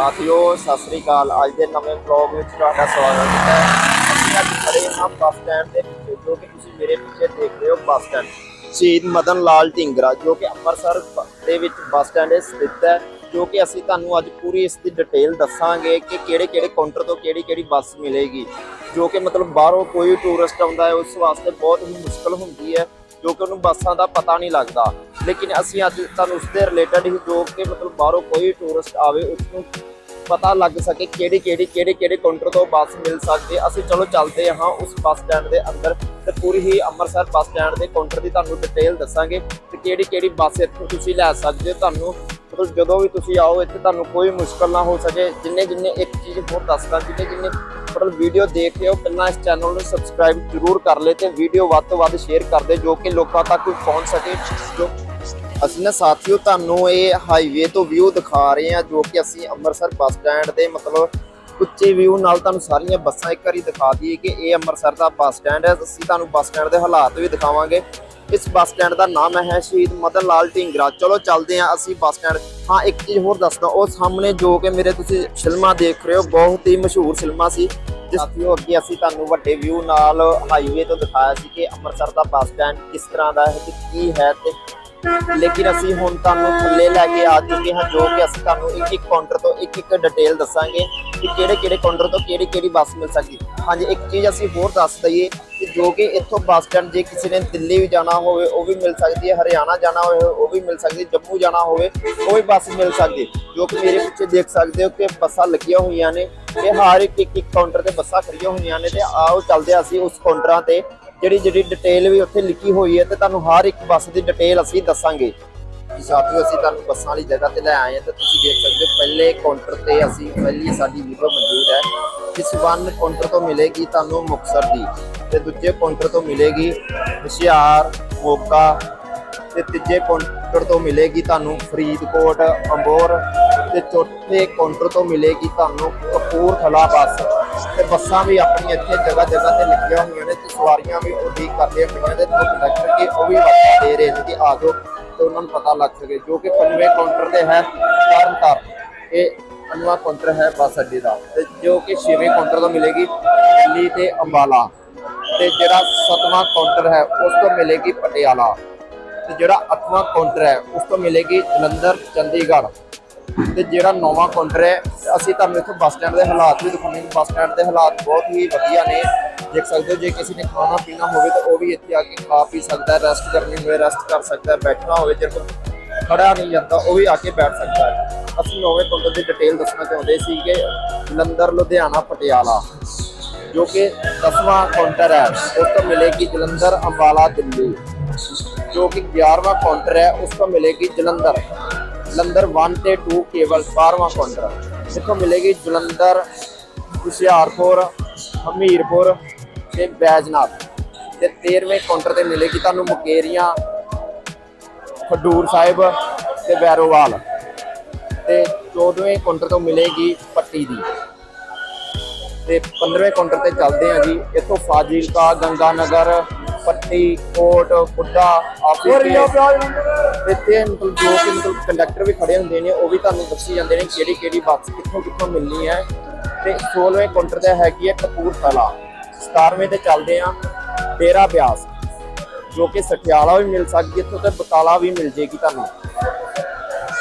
ਸਾਥੀਓ, ਸਤਿ ਸ੍ਰੀ ਅਕਾਲ। ਅੱਜ ਦੇ ਨਵੇਂ ਵਲੌਗ ਵਿੱਚ ਤੁਹਾਡਾ ਸਵਾਗਤ ਹੈ। ਅਸੀਂ ਅੱਜ ਖੜੇ ਹਾਂ ਬੱਸ ਸਟੈਂਡ ਦੇ ਪਿੱਛੇ, ਜੋ ਕਿ ਤੁਸੀਂ ਮੇਰੇ ਪਿੱਛੇ ਦੇਖ ਰਹੇ ਹੋ ਬੱਸ ਸਟੈਂਡ। ਸ਼ਹੀਦ ਮਦਨ ਲਾਲ ਢਿੰਗਰਾ, ਜੋ ਕਿ ਅੰਮ੍ਰਿਤਸਰ ਦੇ ਵਿੱਚ ਬੱਸ ਸਟੈਂਡ ਇਹ ਸਥਿਤ ਹੈ, ਜੋ ਕਿ ਅਸੀਂ ਤੁਹਾਨੂੰ ਅੱਜ ਪੂਰੀ ਇਸ ਦੀ ਡਿਟੇਲ ਦੱਸਾਂਗੇ ਕਿ ਕਿਹੜੇ ਕਿਹੜੇ ਕਾਊਂਟਰ ਤੋਂ ਕਿਹੜੀ ਕਿਹੜੀ ਬੱਸ ਮਿਲੇਗੀ। ਜੋ ਕਿ ਮਤਲਬ ਬਾਹਰੋਂ ਕੋਈ ਟੂਰਿਸਟ ਆਉਂਦਾ ਹੈ, ਉਸ ਵਾਸਤੇ ਬਹੁਤ ਹੀ ਮੁਸ਼ਕਲ ਹੁੰਦੀ ਹੈ, ਜੋ ਕਿ ਉਹਨੂੰ ਬੱਸਾਂ ਦਾ ਪਤਾ ਨਹੀਂ ਲੱਗਦਾ। ਲੇਕਿਨ ਅਸੀਂ ਅੱਜ ਤੁਹਾਨੂੰ ਉਸ ਦੇ ਰਿਲੇਟਡ ਹੀ ਜੋ ਕਿ ਮਤਲਬ ਬਾਹਰੋਂ ਕੋਈ ਟੂਰਿਸਟ ਆਵੇ ਉਸ ਨੂੰ ਪਤਾ ਲੱਗ ਸਕੇ ਕਿਹੜੀ ਕਿਹੜੀ, ਕਿਹੜੇ ਕਿਹੜੇ ਕਾਊਂਟਰ ਤੋਂ ਬੱਸ ਮਿਲ ਸਕਦੀ ਅਸੀਂ ਚਲੋ ਚੱਲਦੇ ਹਾਂ ਉਸ ਬੱਸ ਸਟੈਂਡ ਦੇ ਅੰਦਰ ਤੇ ਪੂਰੀ ਹੀ ਅੰਮ੍ਰਿਤਸਰ ਬੱਸ ਸਟੈਂਡ ਦੇ ਕਾਊਂਟਰ ਦੀ ਤੁਹਾਨੂੰ ਡਿਟੇਲ ਦੱਸਾਂਗੇ ਤੇ ਕਿਹੜੀ ਕਿਹੜੀ ਬੱਸ ਇੱਥੋਂ ਤੁਸੀਂ ਲੈ ਸਕਦੇ ਹੋ। ਤੁਹਾਨੂੰ ਮਤਲਬ ਜਦੋਂ ਵੀ ਤੁਸੀਂ ਆਓ ਇੱਥੇ ਤੁਹਾਨੂੰ ਕੋਈ ਮੁਸ਼ਕਲ ਨਾ ਹੋ ਸਕੇ। ਜਿੰਨੇ ਜਿੰਨੇ ਇੱਕ ਚੀਜ਼ ਹੋਰ ਦੱਸਦਾ ਜਿੰਨੇ ਜਿੰਨੇ ਮਤਲਬ ਵੀਡੀਓ ਦੇਖ ਰਹੇ ਹੋ, ਪਹਿਲਾਂ ਇਸ ਚੈਨਲ ਨੂੰ ਸਬਸਕ੍ਰਾਈਬ ਜ਼ਰੂਰ ਕਰ ਲੈ ਤੇ ਵੀਡੀਓ ਵੱਧ ਤੋਂ ਵੱਧ ਸ਼ੇਅਰ ਕਰ ਦੇ, ਜੋ ਕਿ ਲੋਕਾਂ ਤੱਕ ਪਹੁੰਚ ਸਕੇ, ਜੋ ਅਸੀਂ ਨਾ ਸਾਥੀਓ, ਤੁਹਾਨੂੰ ਇਹ ਹਾਈਵੇ ਤੋਂ ਵਿਊ ਦਿਖਾ ਰਹੇ ਹਾਂ, ਜੋ ਕਿ ਅਸੀਂ ਅੰਮ੍ਰਿਤਸਰ ਬੱਸ ਸਟੈਂਡ ਦੇ ਮਤਲਬ ਉੱਚੇ ਵਿਊ ਨਾਲ ਤੁਹਾਨੂੰ ਸਾਰੀਆਂ ਬੱਸਾਂ ਇੱਕ ਵਾਰੀ ਦਿਖਾ ਦਈਏ ਕਿ ਇਹ ਅੰਮ੍ਰਿਤਸਰ ਦਾ ਬੱਸ ਸਟੈਂਡ ਹੈ। ਅਸੀਂ ਤੁਹਾਨੂੰ ਬੱਸ ਸਟੈਂਡ ਦੇ ਹਾਲਾਤ ਵੀ ਦਿਖਾਵਾਂਗੇ। ਇਸ ਬੱਸ ਸਟੈਂਡ ਦਾ ਨਾਮ ਹੈ ਸ਼ਹੀਦ ਮਦਨ ਲਾਲ ਢਿੰਗਰਾ। ਚਲੋ, ਚੱਲਦੇ ਹਾਂ ਅਸੀਂ ਬੱਸ ਸਟੈਂਡ। ਹਾਂ, ਇੱਕ ਚੀਜ਼ ਹੋਰ ਦੱਸਦਾ, ਉਹ ਸਾਹਮਣੇ ਜੋ ਕਿ ਮੇਰੇ ਤੁਸੀਂ ਫਿਲਮਾਂ ਦੇਖ ਰਹੇ ਹੋ, ਬਹੁਤ ਹੀ ਮਸ਼ਹੂਰ ਫਿਲਮਾਂ ਸੀ। ਸਾਥੀਓ ਅੱਗੇ ਅਸੀਂ ਤੁਹਾਨੂੰ ਵੱਡੇ ਵਿਊ ਨਾਲ ਹਾਈਵੇ ਤੋਂ ਦਿਖਾਇਆ ਸੀ ਕਿ ਅੰਮ੍ਰਿਤਸਰ ਦਾ ਬੱਸ ਸਟੈਂਡ ਕਿਸ ਤਰ੍ਹਾਂ ਦਾ ਹੈ ਤੇ ਕੀ ਹੈ ਤੇ ਲੇਕਿਨ ਅਸੀਂ ਹੁਣ ਤੁਹਾਨੂੰ ਥੱਲੇ ਲੈ ਕੇ ਆ ਚੁੱਕੇ ਹਾਂ, ਜੋ ਕਿ ਅਸੀਂ ਤੁਹਾਨੂੰ ਇੱਕ ਇੱਕ ਕਾਊਂਟਰ ਤੋਂ ਇੱਕ ਇੱਕ ਡਿਟੇਲ ਦੱਸਾਂਗੇ ਕਿ ਕਿਹੜੇ ਕਿਹੜੇ ਕਾਊਂਟਰ ਤੋਂ ਕਿਹੜੀ ਕਿਹੜੀ ਬੱਸ ਮਿਲ ਸਕਦੀ। ਹਾਂਜੀ, ਇੱਕ ਚੀਜ਼ ਅਸੀਂ ਹੋਰ ਦੱਸ ਦਈਏ ਕਿ ਜੋ ਕਿ ਇੱਥੋਂ ਬੱਸ ਸਟੈਂਡ ਜੇ ਕਿਸੇ ਨੇ ਦਿੱਲੀ ਵੀ ਜਾਣਾ ਹੋਵੇ, ਉਹ ਵੀ ਮਿਲ ਸਕਦੀ ਹੈ, ਹਰਿਆਣਾ ਜਾਣਾ ਹੋਵੇ, ਉਹ ਵੀ ਮਿਲ ਸਕਦੀ ਜੰਮੂ ਜਾਣਾ ਹੋਵੇ, ਉਹ ਵੀ ਬੱਸ ਮਿਲ ਸਕਦੀ ਜੋ ਕਿ ਮੇਰੇ ਪਿੱਛੇ ਦੇਖ ਸਕਦੇ ਹੋ ਕਿ ਬੱਸਾਂ ਲੱਗੀਆਂ ਹੋਈਆਂ ਨੇ ਤੇ ਹਰ ਇੱਕ ਇੱਕ ਇੱਕ ਕਾਊਂਟਰ ਤੇ ਬੱਸਾਂ ਖੜੀਆਂ ਹੋਈਆਂ ਨੇ ਤੇ ਆਓ ਚੱਲਦੇ ਅਸੀਂ ਉਸ ਕਾਊਂਟਰਾਂ ਤੇ ਜਿਹੜੀ ਜਿਹੜੀ ਡਿਟੇਲ ਵੀ ਉੱਥੇ ਲਿਖੀ ਹੋਈ ਹੈ ਤੇ ਤੁਹਾਨੂੰ ਹਰ ਇੱਕ ਬੱਸ ਦੀ ਡਿਟੇਲ ਅਸੀਂ ਦੱਸਾਂਗੇ। ਜੀ ਸਾਥੀਓ, ਅਸੀਂ ਤੁਹਾਨੂੰ ਬੱਸਾਂ ਵਾਲੀ ਜਗ੍ਹਾ ਤੇ ਲੈ ਆਏ ਹਾਂ ਤੇ ਤੁਸੀਂ ਦੇਖ ਸਕਦੇ ਹੋ ਪਹਿਲੇ ਕਾਊਂਟਰ ਤੇ ਅਸੀਂ ਪਹਿਲੀ ਸਾਡੀ ਵੀਡੀਓ ਮੌਜੂਦ ਹੈ। ਇਸ ਵਨ ਕਾਊਂਟਰ ਤੋਂ ਮਿਲੇਗੀ ਤੁਹਾਨੂੰ ਮੁਕਤਸਰ ਦੀ ਤੇ ਦੂਜੇ ਕਾਊਂਟਰ ਤੋਂ ਮਿਲੇਗੀ ਹੁਸ਼ਿਆਰ, ਮੋਗਾ ਤੇ ਤੀਜੇ ਕਾਊਂਟਰ ਤੋਂ ਮਿਲੇਗੀ ਤੁਹਾਨੂੰ ਫਰੀਦਕੋਟ, ਅੰਬੋਰ ਤੇ ਚੌਥੇ ਕਾਊਂਟਰ ਤੋਂ ਮਿਲੇਗੀ ਤੁਹਾਨੂੰ ਕਪੂਰਥਲਾ ਬੱਸ ਤੇ ਬੱਸਾਂ ਵੀ ਆਪਣੀ ਇੱਥੇ ਜਗ੍ਹਾ ਜਗ੍ਹਾ ਤੇ ਲੱਗੀਆਂ ਹੋਈਆਂ ਨੇ। ਸਵਾਰੀਆਂ ਵੀ ਉਡੀਕ ਕਰਦੀਆਂ ਪਈਆਂ ਨੇ, ਤੇ ਕੰਡਕਟਰ ਕੇ ਉਹ ਵੀ ਬੱਸਾਂ ਦੇ ਰਹੇ ਸੀ ਕਿ ਆ ਜਾਓ ਤੇ ਉਹਨਾਂ ਨੂੰ ਪਤਾ ਲੱਗ ਸਕੇ, ਜੋ ਕਿ ਪੰਜਵੇਂ ਕਾਊਂਟਰ ਤੇ ਹੈ ਤਰਨ ਤਾਰਨ ਇਹ ਪੰਜਵਾਂ ਕਾਊਂਟਰ ਹੈ ਬੱਸ ਅੱਡੇ ਦਾ, ਤੇ ਜੋ ਕਿ ਛੇਵੇਂ ਕਾਊਂਟਰ ਤੋਂ ਮਿਲੇਗੀ ਦਿੱਲੀ ਤੇ ਅੰਬਾਲਾ। ਤੇ ਜਿਹੜਾ ਸੱਤਵਾਂ ਕਾਊਂਟਰ ਹੈ, ਉਸ ਤੋਂ ਮਿਲੇਗੀ ਪਟਿਆਲਾ। ਤੇ ਜਿਹੜਾ ਅੱਠਵਾਂ ਕਾਊਂਟਰ ਹੈ, ਉਸ ਤੋਂ ਮਿਲੇਗੀ ਜਲੰਧਰ, ਚੰਡੀਗੜ੍ਹ। ਤੇ ਜਿਹੜਾ ਨੌਵਾਂ ਕਾਊਂਟਰ ਹੈ, ਅਸੀਂ ਤੁਹਾਨੂੰ ਇੱਥੇ ਬੱਸ ਸਟੈਂਡ ਦੇ ਹਾਲਾਤ ਵੀ ਦਿਖਾਉਣੇ ਨੇ। ਬੱਸ ਸਟੈਂਡ ਦੇ ਹਾਲਾਤ ਬਹੁਤ ਹੀ ਵਧੀਆ ਨੇ। ਦੇਖ ਸਕਦੇ ਹੋ, ਜੇ ਕਿਸੇ ਨੇ ਖਾਣਾ ਪੀਣਾ ਹੋਵੇ ਤਾਂ ਉਹ ਵੀ ਇੱਥੇ ਆ ਕੇ ਖਾ ਪੀ ਸਕਦਾ ਹੈ ਰੈਸਟ ਕਰਨੀ ਹੋਵੇ ਰੈਸਟ ਕਰ ਸਕਦਾ ਹੈ ਬੈਠਣਾ ਹੋਵੇ, ਜੇ ਕੋਈ ਖੜਾ ਨਹੀਂ ਜਾਂਦਾ, ਉਹ ਵੀ ਆ ਕੇ ਬੈਠ ਸਕਦਾ ਹੈ। ਅਸੀਂ ਨੌਵੇਂ ਕਾਊਂਟਰ ਦੀ ਡਿਟੇਲ ਦੱਸਣਾ ਚਾਹੁੰਦੇ ਸੀ ਕਿ ਜਲੰਧਰ, ਲੁਧਿਆਣਾ, ਪਟਿਆਲਾ, ਜੋ ਕਿ 10ਵਾਂ ਕਾਊਂਟਰ ਹੈ। ਉਸ ਤੋਂ ਮਿਲੇਗੀ ਜਲੰਧਰ, ਅੰਬਾਲਾ, ਦਿੱਲੀ। ਜੋ ਕਿ 11ਵਾਂ ਕਾਊਂਟਰ ਹੈ, ਉਸ ਤੋਂ ਮਿਲੇਗੀ ਜਲੰਧਰ। ਜਲੰਧਰ 1 ਤੇ 2 ਕੇਵਲ 12ਵਾਂ ਕਾਊਂਟਰ ਇੱਥੋਂ ਮਿਲੇਗੀ ਜਲੰਧਰ, ਹੁਸ਼ਿਆਰਪੁਰ, ਹਮੀਰਪੁਰ ਤੇ ਬੈਜਨਾਥ ਤੇ 13ਵੇਂ ਕਾਊਂਟਰ ਤੇ ਮਿਲੇਗੀ ਤੁਹਾਨੂੰ ਮੁਕੇਰੀਆਂ ਖਡੂਰ ਸਾਹਿਬ ਤੇ ਵੈਰੋਵਾਲ ਤੇ 14ਵੇਂ ਕਾਊਂਟਰ ਤੋਂ ਮਿਲੇਗੀ ਪੱਟੀ ਦੀ। ਤੇ 15ਵੇਂ ਕਾਊਂਟਰ ਤੇ ਚੱਲਦੇ ਹਾਂ ਜੀ ਇੱਥੋਂ ਫਾਜ਼ਿਲਕਾ ਗੰਗਾਨਗਰ ਪੱਟੀ ਕੋਟ ਬੁੱਢਾ ਆਫਿਸ ਤੇ ਮਤਲਬ ਜੋ ਕਿ ਮਤਲਬ ਕੰਡਕਟਰ ਵੀ ਖੜੇ ਹੁੰਦੇ ਨੇ ਉਹ ਵੀ ਤੁਹਾਨੂੰ ਦੱਸੀ ਜਾਂਦੇ ਨੇ ਕਿਹੜੀ ਕਿਹੜੀ ਬੱਸ ਕਿੱਥੋਂ ਕਿੱਥੋਂ ਮਿਲਣੀ ਹੈ। ਤੇ 16ਵੇਂ ਕਾਊਂਟਰ ਤੇ ਹੈਗੀ ਹੈ ਕਪੂਰਥਲਾ। 17ਵੇਂ ਤੇ ਚੱਲਦੇ ਹਾਂ ਡੇਰਾ ਬਿਆਸ, ਜੋ ਕਿ ਸਠਿਆਲਾ ਵੀ ਮਿਲ ਸਕਦੀ ਹੈ, ਇੱਥੋਂ ਤੇ ਬਕਾਲਾ ਵੀ ਮਿਲ ਜੇਗੀ ਤੁਹਾਨੂੰ।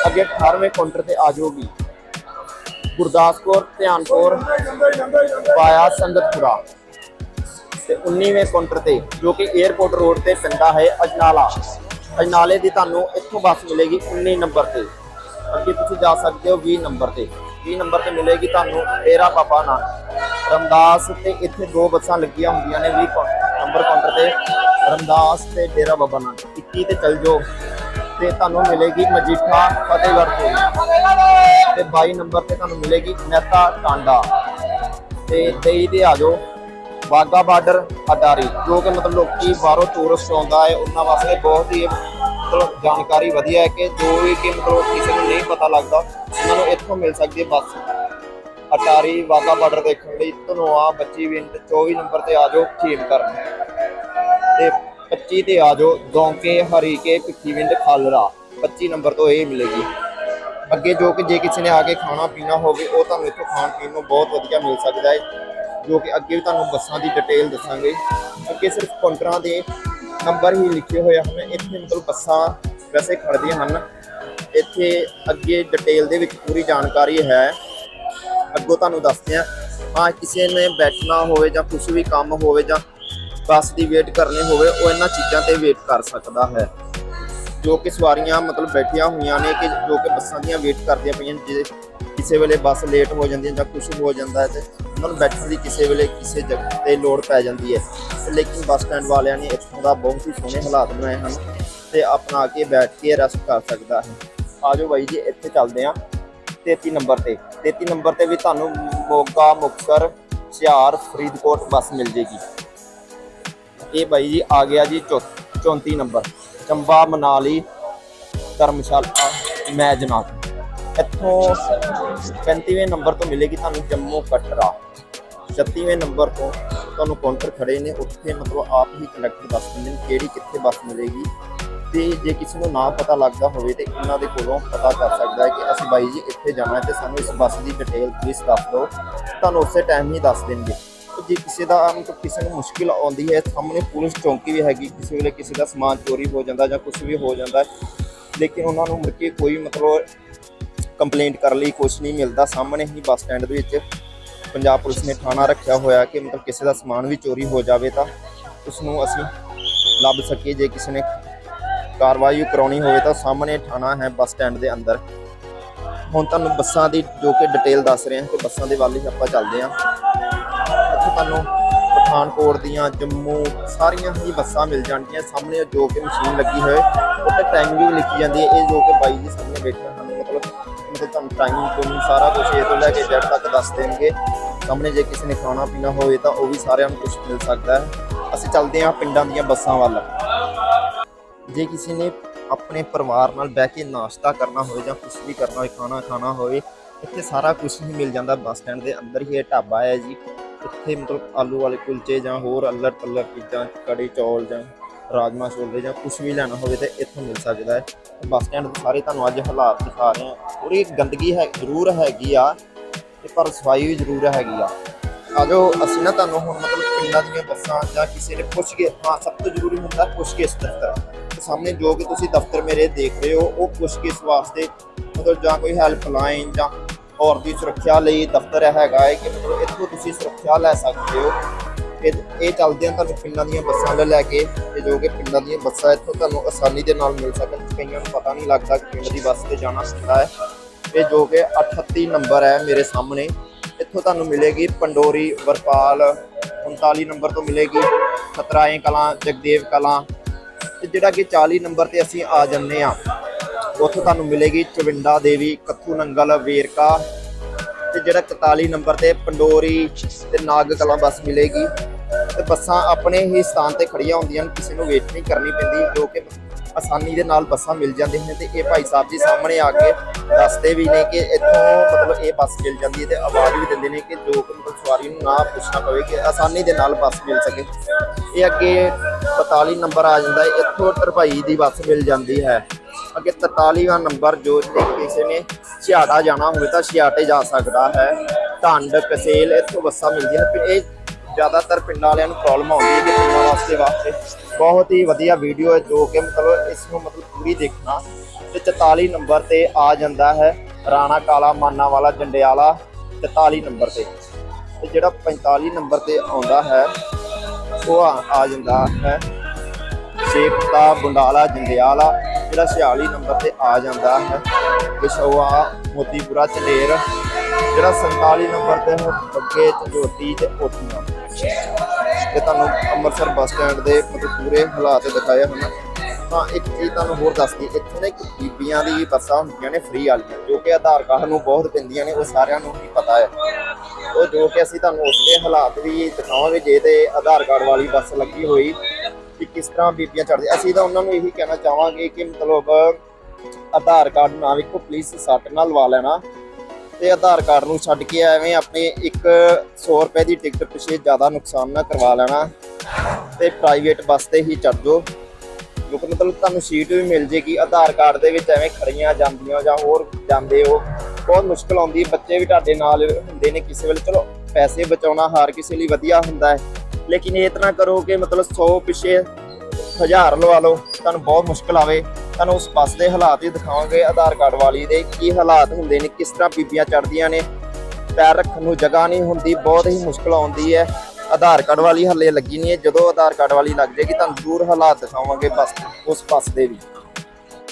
ਅੱਗੇ 18ਵੇਂ ਕਾਊਂਟਰ ਤੇ ਆ ਜਾਓਗੀ ਗੁਰਦਾਸਪੁਰ ਧਿਆਨਪੁਰ ਪਾਇਆ ਸੰਗਤਪੁਰਾ। ਤੇ 19ਵੇਂ ਕਾਊਂਟਰ ਤੇ, ਜੋ ਕਿ 에어ਪੋਰਟ ਰੋਡ ਤੇ ਪੈਂਦਾ ਹੈ, ਅਜਨਾਲਾ। ਅਜਨਾਲੇ ਦੀ ਤੁਹਾਨੂੰ ਇੱਥੋਂ ਬੱਸ ਮਿਲੇਗੀ 19 ਨੰਬਰ ਤੇ। ਅੱਗੇ ਤੁਸੀਂ ਜਾ ਸਕਦੇ ਹੋ 20 ਨੰਬਰ ਤੇ। 20 ਨੰਬਰ ਤੇ ਮਿਲੇਗੀ ਤੁਹਾਨੂੰ ਡੇਰਾ ਬਾਬਾ ਨਾਨਕ। ਰਮਦਾਸ ਤੇ ਇੱਥੇ ਦੋ ਬੱਸਾਂ ਲੱਗੀਆਂ ਹੁੰਦੀਆਂ ਨੇ 20 ਕਾ- ਨੰਬਰ ਕਾਊਂਟਰ ਤੇ। ਰਮਦਾਸ ਤੇ ਡੇਰਾ ਬਾਬਾ ਨਾਨਕ। 21 ਤੇ ਚੱਲ ਜਾਓ ਤੇ ਤੁਹਾਨੂੰ ਮਿਲੇਗੀ ਮਜੀਠਾ ਫਤਿਹਗੜ੍ਹ ਤੋਂ। ਤੇ 22 ਨੰਬਰ ਤੇ ਤੁਹਾਨੂੰ ਮਿਲੇਗੀ ਮਹਿਤਾ ਟਾਂਡਾ। ਤੇ 23 ਤੇ ਆ ਜਾਓ ਵਾਗਾ ਬਾਰਡਰ ਅਟਾਰੀ। ਜੋ ਕਿ ਮਤਲਬ ਲੋਕੀ ਬਾਹਰੋਂ ਟੂਰਿਸਟ ਆਉਂਦਾ ਹੈ, ਉਹਨਾਂ ਵਾਸਤੇ ਬਹੁਤ ਹੀ ਮਤਲਬ ਜਾਣਕਾਰੀ ਵਧੀਆ ਹੈ ਕਿ ਜੋ ਵੀ ਕਿ ਮਤਲਬ ਕਿਸੇ ਨੂੰ ਨਹੀਂ ਪਤਾ ਲੱਗਦਾ ਉਹਨਾਂ ਨੂੰ ਇੱਥੋਂ ਮਿਲ ਸਕਦੀ ਹੈ ਬੱਸ। ਅਟਾਰੀ ਵਾਗਾ ਬਾਰਡਰ ਦੇਖਣ ਲਈ ਧਨੋਆ 25 ਮਿੰਟ 24 ਨੰਬਰ ਤੇ ਆ ਜਾਓ, ਖੀਮ ਕਰਨ। ਤੇ 25 ਤੇ ਆ ਜਾਓ, ਦੌਂਕੇ, ਹਰੀਕੇ ਭਿੱਖੀਵਿੰਡ ਖਾਲਰਾ। 25 ਨੰਬਰ ਤੋਂ ਇਹ ਮਿਲੇਗੀ। ਅੱਗੇ ਜੋ ਕਿ ਜੇ ਕਿਸੇ ਨੇ ਆ ਕੇ ਖਾਣਾ ਪੀਣਾ ਹੋਵੇ, ਉਹ ਤੁਹਾਨੂੰ ਇੱਥੋਂ ਖਾਣ ਪੀਣ ਨੂੰ ਬਹੁਤ ਵਧੀਆ ਮਿਲ ਸਕਦਾ ਹੈ, ਜੋ ਕਿ ਅੱਗੇ ਵੀ ਤੁਹਾਨੂੰ ਬੱਸਾਂ ਦੀ ਡਿਟੇਲ ਦੱਸਾਂਗੇ। ਅੱਗੇ ਸਿਰਫ ਕਾਊਂਟਰਾਂ ਦੇ ਨੰਬਰ ਹੀ ਲਿਖੇ ਹੋਏ ਹਨ, ਇੱਥੇ ਮਤਲਬ ਬੱਸਾਂ ਵੈਸੇ ਖੜਦੀਆਂ ਹਨ। ਇੱਥੇ ਅੱਗੇ ਡਿਟੇਲ ਦੇ ਵਿੱਚ ਪੂਰੀ ਜਾਣਕਾਰੀ ਹੈ। ਅੱਗੋਂ ਤੁਹਾਨੂੰ ਦੱਸਦੇ ਆ ਹਾਂ ਕਿਸੇ ਨੇ ਬੈਠਣਾ ਹੋਵੇ ਜਾਂ ਕੁਝ ਵੀ ਕੰਮ ਹੋਵੇ ਜਾਂ ਬੱਸ ਦੀ ਵੇਟ ਕਰਨੀ ਹੋਵੇ ਉਹ ਇਹਨਾਂ ਚੀਜ਼ਾਂ ਤੇ ਵੇਟ ਕਰ ਸਕਦਾ ਹੈ। ਜੋ ਕਿ ਸਵਾਰੀਆਂ ਮਤਲਬ ਬੈਠੀਆਂ ਹੋਈਆਂ ਨੇ ਕਿ ਜੋ ਕਿ ਬੱਸਾਂ ਦੀਆਂ ਵੇਟ ਕਰਦੀਆਂ ਪਈਆਂ ਨੇ, ਜੇ ਕਿਸੇ ਵੇਲੇ ਬੱਸ ਲੇਟ ਹੋ ਜਾਂਦੀ ਹੈ ਜਾਂ ਕੁਝ ਹੋ ਜਾਂਦਾ ਹੈ ਤੇ ਉਹਨਾਂ ਨੂੰ ਬੈਠਣ ਦੀ ਕਿਸੇ ਵੇਲੇ ਕਿਸੇ ਜਗ੍ਹਾ ਤੇ ਲੋੜ ਪੈ ਜਾਂਦੀ ਹੈ। ਲੇਕਿਨ ਬੱਸ ਸਟੈਂਡ ਵਾਲਿਆਂ ਨੇ ਇੱਥੋਂ ਦਾ ਬਹੁਤ ਹੀ ਸੋਹਣੇ ਹਾਲਾਤ ਬਣਾਏ ਹਨ ਤੇ ਆਪਣਾ ਆ ਕੇ ਬੈਠ ਕੇ ਰੈਸਟ ਕਰ ਸਕਦਾ ਹੈ। ਆਜੋ ਬਾਈ ਜੀ, ਇੱਥੇ ਚੱਲਦੇ ਹਾਂ 33 ਨੰਬਰ ਤੇ। 33 ਨੰਬਰ ਤੇ ਵੀ ਤੁਹਾਨੂੰ ਮੋਗਾ, ਮੁਕਤਸਰ, ਹੁਸ਼ਿਆਰ, ਫਰੀਦਕੋਟ ਬੱਸ ਮਿਲ ਜੇਗੀ। ਇਹ ਬਾਈ ਜੀ ਆ ਗਿਆ ਜੀ ਚੌ- 34 ਨੰਬਰ। ਚੰਬਾ, ਮਨਾਲੀ, ਧਰਮਸ਼ਾਲਾ, ਮੈਜਨਾਥ। ਇੱਥੋਂ 35ਵੇਂ ਨੰਬਰ ਤੋਂ ਮਿਲੇਗੀ ਤੁਹਾਨੂੰ ਜੰਮੂ ਕਟਰਾ। 36ਵੇਂ ਨੰਬਰ ਤੋਂ ਤੁਹਾਨੂੰ ਕਾਊਂਟਰ ਖੜੇ ਨੇ। ਉੱਥੇ ਮਤਲਬ ਆਪ ਹੀ ਕਨੈਕਟ ਦੱਸ ਦਿੰਦੇ ਨੇ। ਕਿਹੜੀ ਕਿੱਥੇ ਬੱਸ ਮਿਲੇਗੀ ਤੇ ਜੇ ਕਿਸੇ ਨੂੰ ਨਾ ਪਤਾ ਲੱਗਦਾ ਹੋਵੇ ਤੇ ਉਹਨਾਂ ਦੇ ਕੋਲੋਂ ਪਤਾ ਕਰ ਸਕਦਾ ਹੈ ਕਿ ਅਸੀਂ ਬਾਈ ਜੀ ਇੱਥੇ ਜਾਣਾ ਹੈ ਤੇ ਸਾਨੂੰ ਇਸ ਬੱਸ ਦੀ ਡਿਟੇਲ ਪਲੀਜ਼ ਦੱਸ ਦਿਓ। ਤੁਹਾਨੂੰ ਉਸੇ ਟਾਈਮ ਹੀ ਦੱਸ ਦੇਣਗੇ। ਜੇ ਕਿਸੇ ਦਾ ਮਤਲਬ ਕਿਸੇ ਨੂੰ ਮੁਸ਼ਕਿਲ ਆਉਂਦੀ ਹੈ, ਸਾਹਮਣੇ ਪੁਲਿਸ ਚੌਂਕੀ ਵੀ ਹੈਗੀ, ਕਿਸੇ ਵੇਲੇ ਕਿਸੇ ਦਾ ਸਮਾਨ ਚੋਰੀ ਹੋ ਜਾਂਦਾ ਜਾਂ ਕੁਝ ਵੀ ਹੋ ਜਾਂਦਾ ਲੇਕਿਨ ਉਹਨਾਂ ਨੂੰ ਮੁੜ ਕੇ ਕੋਈ ਮਤਲਬ ਕੰਪਲੇਂਟ ਕਰਨ ਲਈ ਕੁਝ ਨਹੀਂ ਮਿਲਦਾ। ਸਾਹਮਣੇ ਹੀ ਬੱਸ ਸਟੈਂਡ ਦੇ ਵਿੱਚ ਪੰਜਾਬ ਪੁਲਿਸ ਨੇ ਥਾਣਾ ਰੱਖਿਆ ਹੋਇਆ ਕਿ ਮਤਲਬ ਕਿਸੇ ਦਾ ਸਮਾਨ ਵੀ ਚੋਰੀ ਹੋ ਜਾਵੇ ਤਾਂ ਉਸ ਨੂੰ ਅਸੀਂ ਲੱਭ ਸਕੀਏ। ਜੇ ਕਿਸੇ ਨੇ ਕਾਰਵਾਈ ਕਰਾਉਣੀ ਹੋਵੇ ਤਾਂ ਸਾਹਮਣੇ ਥਾਣਾ ਹੈ ਬੱਸ ਸਟੈਂਡ ਦੇ ਅੰਦਰ। ਹੁਣ ਤੁਹਾਨੂੰ ਬੱਸਾਂ ਦੀ ਜੋ ਕਿ ਡਿਟੇਲ ਦੱਸ ਰਹੇ ਹਾਂ ਕਿ ਬੱਸਾਂ ਦੇ ਵੱਲ ਹੀ ਆਪਾਂ ਚੱਲਦੇ ਹਾਂ। ਇੱਥੇ ਤੁਹਾਨੂੰ ਪਠਾਨਕੋਟ ਦੀਆਂ, ਜੰਮੂ ਸਾਰੀਆਂ ਹੀ ਬੱਸਾਂ ਮਿਲ ਜਾਣਗੀਆਂ। ਸਾਹਮਣੇ ਜੋ ਕਿ ਮਸ਼ੀਨ ਲੱਗੀ ਹੋਏ ਉੱਤੇ ਟਾਈਮਿੰਗ ਲਿਖੀ ਜਾਂਦੀ ਹੈ। ਇਹ ਜੋ ਕਿ ਬਾਈ ਜੀ ਸਾਹਮਣੇ ਬੈਠੇ ਹਨ ਮਤਲਬ ਮਤਲਬ ਤੁਹਾਨੂੰ ਟਾਈਮਿੰਗ ਤੋਂ ਸਾਰਾ ਕੁਝ ਇਹ ਤੋਂ ਲੈ ਕੇ ਜੜ ਤੱਕ ਦੱਸ ਦੇਣਗੇ। ਸਾਹਮਣੇ ਜੇ ਕਿਸੇ ਨੇ ਖਾਣਾ ਪੀਣਾ ਹੋਵੇ ਤਾਂ ਉਹ ਵੀ ਸਾਰਿਆਂ ਨੂੰ ਕੁਝ ਮਿਲ ਸਕਦਾ ਹੈ। ਅਸੀਂ ਚੱਲਦੇ ਹਾਂ ਪਿੰਡਾਂ ਦੀਆਂ ਬੱਸਾਂ ਵੱਲ। ਜੇ ਕਿਸੇ ਨੇ ਆਪਣੇ ਪਰਿਵਾਰ ਨਾਲ ਬਹਿ ਕੇ ਨਾਸ਼ਤਾ ਕਰਨਾ ਹੋਵੇ ਜਾਂ ਕੁਝ ਵੀ ਕਰਨਾ ਹੋਵੇ, ਖਾਣਾ ਖਾਣਾ ਹੋਵੇ, ਇੱਥੇ ਸਾਰਾ ਕੁਝ ਹੀ ਮਿਲ ਜਾਂਦਾ ਬੱਸ ਸਟੈਂਡ ਦੇ ਅੰਦਰ ਹੀ ਇਹ ਢਾਬਾ ਹੈ ਜੀ। ਇੱਥੇ ਮਤਲਬ ਆਲੂ ਵਾਲੇ ਕੁਲਚੇ ਜਾਂ ਹੋਰ ਅਲੱਗ ਤਲਰ ਚੀਜ਼ਾਂ, ਕੜੀ ਚੌਲ ਜਾਂ ਰਾਜਮਾ ਛੋਲੇ ਜਾਂ ਕੁਝ ਵੀ ਲੈਣਾ ਹੋਵੇ ਤੇ ਇੱਥੋਂ ਮਿਲ ਸਕਦਾ ਹੈ। ਬੱਸ ਸਟੈਂਡ ਦੇ ਸਾਰੇ ਤੁਹਾਨੂੰ ਅੱਜ ਹਾਲਾਤ ਦਿਖਾ ਰਹੇ ਹਾਂ। ਥੋੜੀ ਗੰਦਗੀ ਹੈ, ਜ਼ਰੂਰ ਹੈਗੀ ਆ, ਤੇ ਪਰ ਸਫ਼ਾਈ ਵੀ ਜ਼ਰੂਰ ਹੈਗੀ ਆ। ਆਜੋ ਅਸੀਂ ਨਾ ਤੁਹਾਨੂੰ ਹੁਣ ਮਤਲਬ ਪਿੰਡਾਂ ਦੀਆਂ ਬੱਸਾਂ ਜਾਂ ਕਿਸੇ ਨੇ ਪੁੱਛ ਕੇ, ਹਾਂ, ਸਭ ਤੋਂ ਜ਼ਰੂਰੀ ਹੁੰਦਾ ਪੁੱਛ ਕੇ ਦਫ਼ਤਰ ਤੇ ਸਾਹਮਣੇ ਜੋ ਕਿ ਤੁਸੀਂ ਦਫ਼ਤਰ ਮੇਰੇ ਦੇਖ ਰਹੇ ਹੋ, ਉਹ ਪੁੱਛ ਕੇ ਵਾਸਤੇ ਮਤਲਬ ਜਾਂ ਕੋਈ ਹੈਲਪਲਾਈਨ ਜਾਂ ਹੋਰ ਦੀ ਸੁਰੱਖਿਆ ਲਈ ਦਫ਼ਤਰ ਹੈਗਾ ਹੈ ਕਿ ਮਤਲਬ ਇੱਥੋਂ ਤੁਸੀਂ ਸੁਰੱਖਿਆ ਲੈ ਸਕਦੇ ਹੋ। ਇਹ ਇਹ ਚੱਲਦੇ ਆ ਤੁਹਾਨੂੰ ਪਿੰਡਾਂ ਦੀਆਂ ਬੱਸਾਂ ਲੈ ਲੈ ਕੇ ਤੇ ਜੋ ਕਿ ਪਿੰਡਾਂ ਦੀਆਂ ਬੱਸਾਂ ਇੱਥੋਂ ਤੁਹਾਨੂੰ ਆਸਾਨੀ ਦੇ ਨਾਲ ਮਿਲ ਸਕਣ। ਕਈਆਂ ਨੂੰ ਪਤਾ ਨਹੀਂ ਲੱਗਦਾ ਕਿ ਪਿੰਡ ਦੀ ਬੱਸ ਤੇ ਜਾਣਾ ਪੈਂਦਾ ਹੈ। ਇਹ ਜੋ ਕਿ 38 ਨੰਬਰ ਹੈ ਮੇਰੇ ਸਾਹਮਣੇ। ਇੱਥੋਂ ਤੁਹਾਨੂੰ ਮਿਲੇਗੀ ਪੰਡੋਰੀ, ਵਰਪਾਲ 39 ਨੰਬਰ ਤੋਂ ਮਿਲੇਗੀ। ਖਤਰਾਏ ਕਲਾਂ, ਜਗਦੇਵ ਕਲਾਂ ਤੇ ਜਿਹੜਾ ਕਿ 40 ਨੰਬਰ ਤੇ ਅਸੀਂ ਆ ਜੰਨੇ ਆ ਉੱਥੇ ਤੁਹਾਨੂੰ ਮਿਲੇਗੀ ਚਵਿੰਡਾ ਦੇਵੀ, ਕੱਥੂ ਨੰਗਲ, ਵੇਰਕਾ ਤੇ ਜਿਹੜਾ 41 ਨੰਬਰ ਤੇ ਪੰਡੋਰੀ ਤੇ ਨਾਗ ਕਲਾਂ ਬੱਸ ਮਿਲੇਗੀ। ਤੇ ਬੱਸਾਂ ਆਪਣੇ ਹੀ ਸਥਾਨ ਤੇ ਖੜੀਆਂ ਹੁੰਦੀਆਂ ਨੇ, ਕਿਸੇ ਨੂੰ ਵੇਟ ਨਹੀਂ ਕਰਨੀ ਪੈਂਦੀ, ਜੋ ਕਿ ਆਸਾਨੀ ਦੇ ਨਾਲ ਬੱਸਾਂ ਮਿਲ ਜਾਂਦੀਆਂ ਨੇ ਤੇ ਇਹ ਭਾਈ ਸਾਹਿਬ ਜੀ ਸਾਹਮਣੇ ਆ ਕੇ ਦੱਸਦੇ ਵੀ ਨੇ ਕਿ ਇੱਥੋਂ ਮਤਲਬ ਇਹ ਬੱਸ ਮਿਲ ਜਾਂਦੀ ਹੈ ਤੇ ਆਵਾਜ਼ ਵੀ ਦਿੰਦੇ ਨੇ ਕਿ ਜੋ ਕਿ ਮਤਲਬ ਸਵਾਰੀ ਨੂੰ ਨਾ ਪੁੱਛਣਾ ਪਵੇ ਕਿ ਆਸਾਨੀ ਦੇ ਨਾਲ ਬੱਸ ਮਿਲ ਸਕੇ। ਇਹ ਅੱਗੇ 42 ਨੰਬਰ ਆ ਜਾਂਦਾ ਹੈ, ਇੱਥੋਂ ਤਰਪਾਈ ਦੀ ਬੱਸ ਮਿਲ ਜਾਂਦੀ ਹੈ। ਅੱਗੇ 43ਵਾਂ ਨੰਬਰ ਜੋ ਕਿਸੇ ਨੇ ਛਿਆਟਾ ਜਾਣਾ ਹੋਵੇ ਤਾਂ ਛਿਆਟੇ ਜਾ ਸਕਦਾ ਹੈ। ਢੰਡ ਕਸੇਲ, ਇੱਥੋਂ ਬੱਸਾਂ ਮਿਲਦੀਆਂ ਨੇ। ਇਹ ਜ਼ਿਆਦਾਤਰ ਪਿੰਡਾਂ ਵਾਲਿਆਂ ਨੂੰ ਪ੍ਰੋਬਲਮ ਆਉਂਦੀ ਹੈ ਕਿ ਪਿੰਡਾਂ ਵਾਸਤੇ ਵਾਸਤੇ ਬਹੁਤ ਹੀ ਵਧੀਆ ਵੀਡੀਓ ਹੈ ਜੋ ਕਿ ਮਤਲਬ ਇਸ ਨੂੰ ਮਤਲਬ ਪੂਰੀ ਦੇਖਣਾ। ਤੇ 44 ਨੰਬਰ ਤੇ ਆ ਜਾਂਦਾ ਹੈ ਰਾਣਾ ਕਾਲਾ ਮਾਨਾ ਵਾਲਾ ਜੰਡਿਆਲਾ 44 ਨੰਬਰ ਤੇ। ਤੇ ਜਿਹੜਾ 45 ਨੰਬਰ ਤੇ ਆਉਂਦਾ ਹੈ, ਉਹ ਆ ਜਾਂਦਾ ਹੈ ਸ਼ੇਖਤਾ ਬੁੰਡਾਲਾ ਜੰਡਿਆਲਾ, ਜਿਹੜਾ 46 ਨੰਬਰ ਤੇ ਆ ਜਾਂਦਾ ਹੈ। ਵਿਸ਼ਵਾ ਮੋਤੀਪੁਰਾ ਚਲੇਰ ਜਿਹੜਾ 47 ਨੰਬਰ ਤੇ ਹੈ, ਬੱਗੇ ਝੋਟੀ ਤੇ ਕੋਟੀਆਂ ਤੇ ਤੁਹਾਨੂੰ ਅੰਮ੍ਰਿਤਸਰ ਬੱਸ ਸਟੈਂਡ ਦੇ ਮਤਲਬ ਪੂਰੇ ਹਾਲਾਤ ਦਿਖਾਏ ਹਨ। ਤਾਂ ਇੱਕ ਚੀਜ਼ ਤੁਹਾਨੂੰ ਹੋਰ ਦੱਸਦੀ ਇੱਥੇ ਨਾ ਇੱਕ ਬੀਬੀਆਂ ਦੀ ਬੱਸਾਂ ਹੁੰਦੀਆਂ ਨੇ ਫ੍ਰੀ ਵਾਲੀਆਂ, ਜੋ ਕਿ ਆਧਾਰ ਕਾਰਡ ਨੂੰ ਬਹੁਤ ਪੈਂਦੀਆਂ ਨੇ, ਉਹ ਸਾਰਿਆਂ ਨੂੰ ਹੀ ਪਤਾ ਹੈ। ਉਹ ਜੋ ਕਿ ਅਸੀਂ ਤੁਹਾਨੂੰ ਉਸ ਦੇ ਹਾਲਾਤ ਵੀ ਦਿਖਾਵਾਂਗੇ, ਜੇ ਤੇ ਆਧਾਰ ਕਾਰਡ ਵਾਲੀ ਬੱਸ ਲੱਗੀ ਹੋਈ ਕਿ ਕਿਸ ਤਰ੍ਹਾਂ ਬੀਬੀਆਂ ਚੜ੍ਹਦੀਆਂ। ਅਸੀਂ ਤਾਂ ਉਹਨਾਂ ਨੂੰ ਇਹੀ ਕਹਿਣਾ ਚਾਹਾਂਗੇ ਕਿ ਮਤਲਬ ਆਧਾਰ ਕਾਰਡ ਨਾ ਵੇਖੋ ਪਲੀਜ਼ ਸੱਟ ਨਾਲ ਲਵਾ ਲੈਣਾ। ਤੇ ਆਧਾਰ ਕਾਰਡ ਨੂੰ ਛੱਡ ਕੇ ਐਵੇਂ ਆਪਣੇ ਇੱਕ 100 ਰੁਪਏ ਦੀ ਟਿਕਟ ਪਿੱਛੇ ਜ਼ਿਆਦਾ ਨੁਕਸਾਨ ਨਾ ਕਰਵਾ ਲੈਣਾ ਤੇ ਪ੍ਰਾਈਵੇਟ ਬੱਸ ਤੇ ਹੀ ਚੜ੍ਹ ਜਾਓ। ਕਿਉਂਕਿ ਮਤਲਬ ਤੁਹਾਨੂੰ ਸੀਟ ਵੀ ਮਿਲ ਜੇਗੀ, ਆਧਾਰ ਕਾਰਡ ਦੇ ਵਿੱਚ ਐਵੇਂ ਖੜੀਆਂ ਜਾਂਦੀਆਂ ਜਾਂ ਹੋਰ ਜਾਂਦੇ ਹੋ। ਬਹੁਤ ਮੁਸ਼ਕਲ ਆਉਂਦੀ, ਬੱਚੇ ਵੀ ਤੁਹਾਡੇ ਨਾਲ ਹੁੰਦੇ ਨੇ ਕਿਸੇ ਵੇਲੇ। ਚਲੋ, ਪੈਸੇ ਬਚਾਉਣਾ ਹਰ ਕਿਸੇ ਲਈ ਵਧੀਆ ਹੁੰਦਾ ਹੈ। ਲੇਕਿਨ ਇਹ ਤਰ੍ਹਾਂ ਕਰੋ ਕਿ ਮਤਲਬ 100 ਪਿੱਛੇ ਹਜ਼ਾਰ ਲਵਾ ਲਓ, ਤੁਹਾਨੂੰ ਬਹੁਤ ਮੁਸ਼ਕਲ ਆਵੇ। ਤੁਹਾਨੂੰ ਉਸ ਬੱਸ ਦੇ ਹਾਲਾਤ ਹੀ ਦਿਖਾਵਾਂਗੇ ਆਧਾਰ ਕਾਰਡ ਵਾਲੀ ਦੇ ਕੀ ਹਾਲਾਤ ਹੁੰਦੇ ਨੇ, ਕਿਸ ਤਰ੍ਹਾਂ ਬੀਬੀਆਂ ਚੜਦੀਆਂ ਨੇ? ਪੈਰ ਰੱਖਣ ਨੂੰ ਜਗ੍ਹਾ ਨਹੀਂ ਹੁੰਦੀ, ਬਹੁਤ ਹੀ ਮੁਸ਼ਕਲ ਆਉਂਦੀ ਹੈ। ਆਧਾਰ ਕਾਰਡ ਵਾਲੀ ਹੱਲੇ ਲੱਗੀ ਨਹੀਂ ਹੈ। ਜਦੋਂ ਆਧਾਰ ਕਾਰਡ ਵਾਲੀ ਲੱਗ ਜਾਏਗੀ ਤੁਹਾਨੂੰ ਜ਼ਰੂਰ ਹਾਲਾਤ ਦਿਖਾਵਾਂਗੇ ਬੱਸ ਉਸ ਬੱਸ ਦੇ ਵੀ।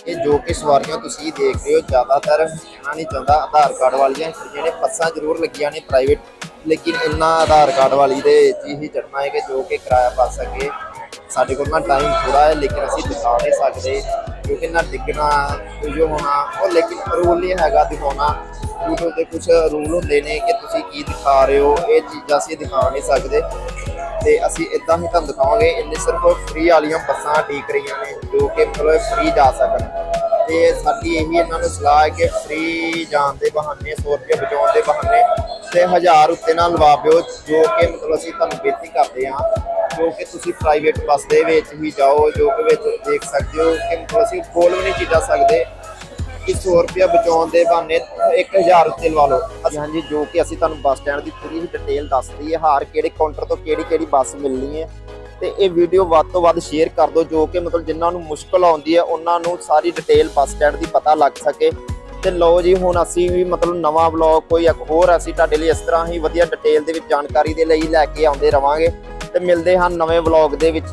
ਇਹ ਜੋ ਕਿ ਸਵਾਰੀਆਂ ਤੁਸੀਂ ਦੇਖ ਰਹੇ ਹੋ, ਜ਼ਿਆਦਾਤਰ ਕਹਿਣਾ ਨਹੀਂ ਚਾਹੁੰਦਾ ਆਧਾਰ ਕਾਰਡ ਵਾਲੀਆਂ ਜਿਹੜੇ ਬੱਸਾਂ ਜ਼ਰੂਰ ਲੱਗੀਆਂ ਨੇ ਪ੍ਰਾਈਵੇਟ ਲੇਕਿਨ ਇੰਨਾ ਆਧਾਰ ਕਾਰਡ ਵਾਲੀ ਦੇ ਚੀਜ਼ ਹੀ ਚੜਨਾ ਹੈ ਕਿ ਜੋ ਕਿ ਕਿਰਾਇਆ ਪਾ ਸਕੇ ਸਾਡੇ ਕੋਲ ਨਾ ਟਾਈਮ ਥੋੜਾ ਹੈ, ਲੇਕਿਨ ਅਸੀਂ ਦਿਖਾ ਨਹੀਂ ਸਕਦੇ। ਕਿਉਂਕਿ ਨਾ ਡਿੱਗਣਾ ਕੁਝ ਹੋਣਾ, ਉਹ ਲੇਕਿਨ ਰੂਲ ਨਹੀਂ ਹੈਗਾ ਦਿਖਾਉਣਾ। YouTube 'ਤੇ ਕੁਝ ਰੂਲ ਹੁੰਦੇ ਨੇ ਕਿ ਤੁਸੀਂ ਕੀ ਦਿਖਾ ਰਹੇ ਹੋ, ਇਹ ਚੀਜ਼ਾਂ ਅਸੀਂ ਦਿਖਾ ਨਹੀਂ ਸਕਦੇ। ਤੇ ਅਸੀਂ ਇਦਾਂ ਹੀ ਤੁਹਾਨੂੰ ਦਿਖਾਵਾਂਗੇ, ਇੰਨੇ ਸਿਰਫ ਫ੍ਰੀ ਵਾਲੀਆਂ ਬੱਸਾਂ ਠੀਕ ਰਹੀਆਂ ਨੇ, ਜੋ ਕਿ ਮਤਲਬ ਫ੍ਰੀ ਜਾ ਸਕਣ। ਤੇ ਸਾਡੀ ਇਹੀ ਇਹਨਾਂ ਨੂੰ ਸਲਾਹ ਹੈ ਕਿ ਫ੍ਰੀ ਜਾਣ ਦੇ ਬਹਾਨੇ 100 ਰੁਪਏ ਬਚਾਉਣ ਦੇ ਬਹਾਨੇ ਤੇ 1000 ਉੱਤੇ ਨਾਲ ਲਵਾ ਪਿਓ ਜੋ ਕਿ ਮਤਲਬ ਅਸੀਂ ਤੁਹਾਨੂੰ ਬੇਨਤੀ ਕਰਦੇ ਹਾਂ, ਜੋ ਕਿ ਤੁਸੀਂ ਪ੍ਰਾਈਵੇਟ ਬੱਸ ਦੇ ਵਿੱਚ ਹੀ ਜਾਓ, ਜੋ ਕਿ ਵਿੱਚ ਦੇਖ ਸਕਦੇ ਹੋ ਕਿ ਮਤਲਬ ਅਸੀਂ ਕੋਲ ਵੀ ਨਹੀਂ ਚੀਜ਼ਾਂ ਸਕਦੇ ਕਿ 100 ਰੁਪਇਆ ਬਚਾਉਣ ਦੇ ਬਹਾਨੇ 1000 ਉੱਤੇ ਲਵਾ ਲਓ। ਅਸੀਂ ਹਾਂਜੀ, ਜੋ ਕਿ ਅਸੀਂ ਤੁਹਾਨੂੰ ਬੱਸ ਸਟੈਂਡ ਦੀ ਪੂਰੀ ਡਿਟੇਲ ਦੱਸਦੀ ਹੈ ਹਾਰ ਕਿਹੜੇ ਕਾਊਂਟਰ ਤੋਂ ਕਿਹੜੀ ਕਿਹੜੀ ਬੱਸ ਮਿਲਣੀ ਹੈ। ਤੇ ਇਹ ਵੀਡੀਓ ਵੱਧ ਤੋਂ ਵੱਧ ਸ਼ੇਅਰ ਕਰ ਦਿਓ, ਜੋ ਕਿ ਮਤਲਬ ਜਿਨ੍ਹਾਂ ਨੂੰ ਮੁਸ਼ਕਲ ਆਉਂਦੀ ਹੈ, ਉਹਨਾਂ ਨੂੰ ਸਾਰੀ ਡਿਟੇਲ ਬੱਸ ਸਟੈਂਡ ਦੀ ਪਤਾ ਲੱਗ ਸਕੇ। ਤੇ ਲਓ ਜੀ, ਹੁਣ ਅਸੀਂ ਵੀ ਮਤਲਬ ਨਵਾਂ ਵਲੌਗ ਕੋਈ ਇੱਕ ਹੋਰ ਅਸੀਂ ਤੁਹਾਡੇ ਲਈ ਇਸ ਤਰ੍ਹਾਂ ਹੀ ਵਧੀਆ ਡਿਟੇਲ ਦੇ ਵਿੱਚ ਜਾਣਕਾਰੀ ਦੇ ਲਈ ਲੈ ਕੇ ਆਉਂਦੇ ਰਵਾਂਗੇ। ਤੇ ਮਿਲਦੇ ਹਾਂ ਨਵੇਂ ਵਲੌਗ ਦੇ ਵਿੱਚ।